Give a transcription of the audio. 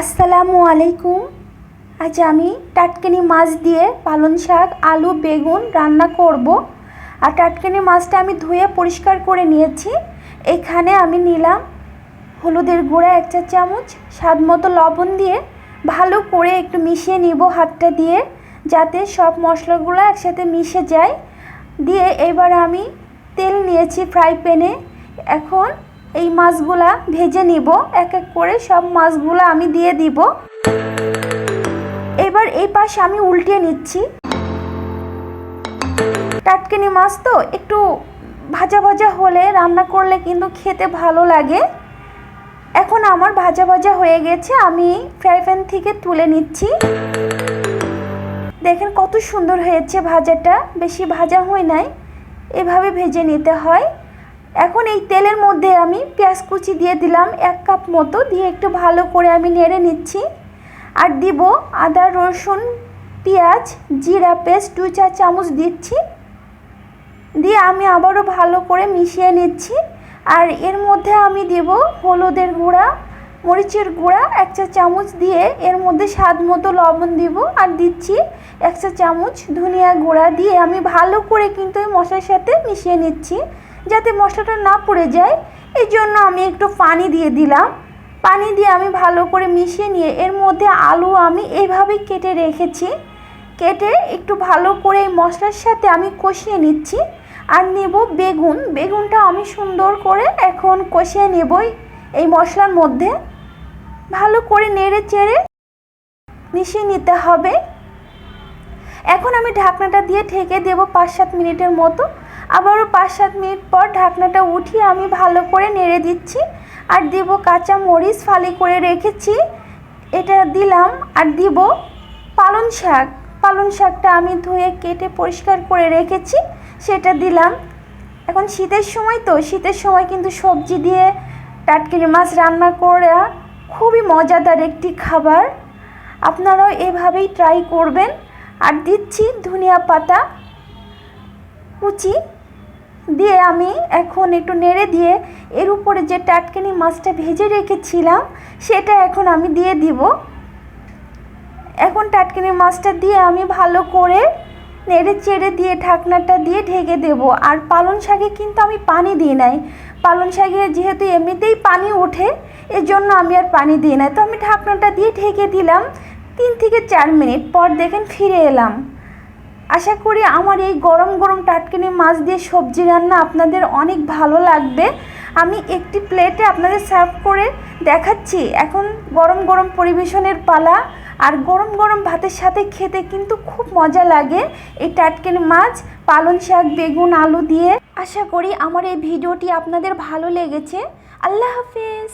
আসসালামু আলাইকুম। আজ আমি টাটকানি মাছ দিয়ে পালং শাক, আলু, বেগুন রান্না করব। আর টাটকানি মাছটা আমি ধুয়ে পরিষ্কার করে নিয়েছি। এখানে আমি নিলাম হলুদের গুঁড়া এক চা চামচ, স্বাদ মতো লবণ দিয়ে ভালো করে একটু মিশিয়ে নিব হাতটা দিয়ে, যাতে সব মশলাগুলো একসাথে মিশে যায়। দিয়ে এবার আমি তেল নিয়েছি ফ্রাই প্যানে। এখন এই মাছগুলা ভেজে নিব, এক এক করে সব মাছগুলো আমি দিয়ে দিব। এবার এই পাশে আমি উল্টিয়ে নিচ্ছি। টাটকানি মাছ তো একটু ভাজা ভাজা হলে রান্না করলে কিন্তু খেতে ভালো লাগে। এখন আমার ভাজা ভাজা হয়ে গেছে, আমি ফ্রাই প্যান থেকে তুলে নিচ্ছি। দেখেন কত সুন্দর হয়েছে ভাজাটা, বেশি ভাজা হয় নাই। এভাবে ভেজে নিতে হয়। এখন এই তেলের মধ্যে আমি পেঁয়াজ কুচি দিয়ে দিলাম, এক কাপ মতো দিয়ে একটু ভালো করে আমি নেড়ে নিচ্ছি। আর দিব আদা, রসুন, পেঁয়াজ, জিরা পেস্ট, দু চা চামচ দিচ্ছি। দিয়ে আমি আবারও ভালো করে মিশিয়ে নিচ্ছি। আর এর মধ্যে আমি দেব হলুদের গুঁড়া, মরিচের গুঁড়া, এক চা চামচ দিয়ে এর মধ্যে স্বাদ মতো লবণ দিব। আর দিচ্ছি এক চা চামচ ধনিয়া গুঁড়া দিয়ে আমি ভালো করে কিন্তু এই মশলার সাথে মিশিয়ে নিচ্ছি। যাতে মশলাটা না পড়ে যায় এই জন্য আমি একটু পানি দিয়ে দিলাম। পানি দিয়ে আমি ভালো করে মিশিয়ে নিয়ে এর মধ্যে আলু আমি এইভাবেই কেটে রেখেছি। কেটে একটু ভালো করে এই মশলার সাথে আমি কষিয়ে নিচ্ছি আর নেব বেগুন। বেগুনটা আমি সুন্দর করে এখন কষিয়ে নেবই এই মশলার মধ্যে। ভালো করে নেড়ে চেড়ে মিশিয়ে নিতে হবে। এখন আমি ঢাকনাটা দিয়ে ঢেকে দেবো পাঁচ সাত মিনিটের মতো। আবারও পাঁচ সাত মিনিট পর ঢাকনাটা উঠিয়ে আমি ভালো করে নেড়ে দিচ্ছি। আর দিব কাঁচা মরিচ ফালি করে রেখেছি। এটা দিলাম আর দিব পালং শাক। পালং শাকটা আমি ধুয়ে কেটে পরিষ্কার করে রেখেছি। সেটা দিলাম। এখন শীতের সময় তো, শীতের সময় কিন্তু সবজি দিয়ে টাটকিনি মাছ রান্না করা খুবই মজাদার একটি খাবার। আপনারাও এভাবেই ট্রাই করবেন। আর দিচ্ছি ধনিয়া পাতা, কুচি দিয়ে আমি এখন একটু নেড়ে দিয়ে এর উপরে যে টাটকানি মাছটা ভেজে রেখেছিলাম, সেটা এখন আমি দিয়ে দিব। এখন টাটকিনি মাছটা দিয়ে আমি ভালো করে নেড়ে চেড়ে দিয়ে ঢাকনাটা দিয়ে ঢেকে দেব। আর পালং শাকে কিন্তু আমি পানি দিই নাই। পালং শাকে যেহেতু এমনিতেই পানি ওঠে এর জন্য আমি আর পানি দিই নাই। তো আমি ঢাকনাটা দিয়ে ঢেকে দিলাম তিন থেকে চার মিনিট। পর দেখেন ফিরে এলাম। আশা করি আমার এই গরম গরম টাটকিনি মাছ দিয়ে সবজি রান্না আপনাদের অনেক ভালো লাগবে। আমি একটি প্লেটে আপনাদের সার্ভ করে দেখাচ্ছি। এখন গরম গরম পরিবেশনের পালা। আর গরম গরম ভাতের সাথে খেতে কিন্তু খুব মজা লাগে। এই টাটকিনি মাছ, পালং শাক, বেগুন, আলু দিয়ে। আশা করি আমার এই ভিডিওটি আপনাদের ভালো লেগেছে। আল্লাহ হাফেজ।